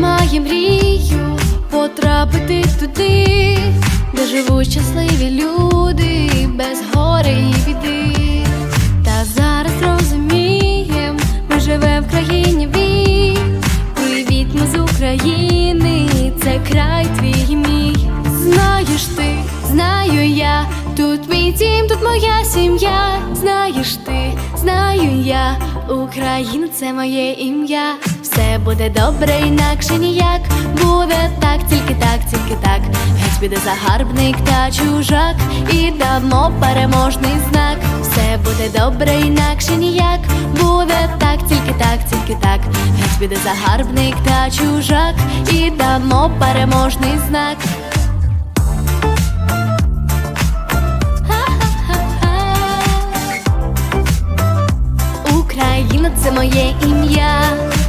має мрію потрапити туди, де живуть щасливі люди без гори і біди. Та зараз розумієм, ми живемо в країні вій. Привіт, ми з України, це край твій і мій. Знаєш ти, знаю я, тут мій дім, тут моя сім'я. Знаєш ти, знаю я, Україна це моє ім'я. Все буде добре, інакше ніяк. Буде так, тільки так, тільки так. Геть піде загарбник та чужак, і дамо переможний знак. Все буде добре, інакше ніяк. Буде так, тільки так, тільки так. Геть піде загарбник та чужак, і дамо переможний знак. Україна це моє ім'я.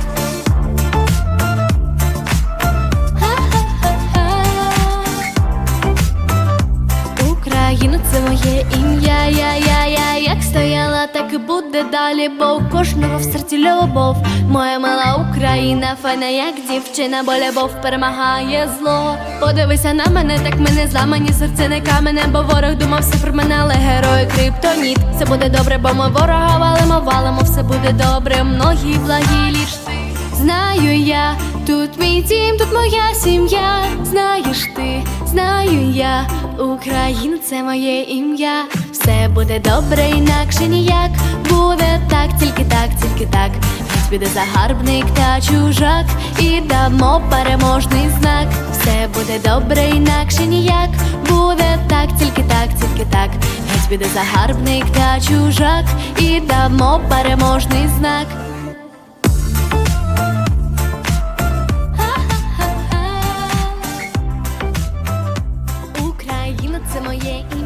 У кожного в серці любов. Моя мила Україна, файна, як дівчина, бо любов перемагає зло. Подивися на мене, так мене зламані серце не камене, бо ворог думав все про мене, але герой криптоніт. Все буде добре, бо ми ворога валимо, валимо, все буде добре. Многі благі ліч ти. Знаю я, тут мій дім, тут моя сім'я. Знаєш ти, я, Україна це моє ім'я. Все буде добре, інакше ніяк. Буде так, тільки так, тільки так. Геть піде загарбник та чужак, і дамо переможний знак. Все буде добре, інакше ніяк. Буде так, тільки так, тільки так. Геть піде загарбник та чужак, і дамо переможний знак. 怎么眼影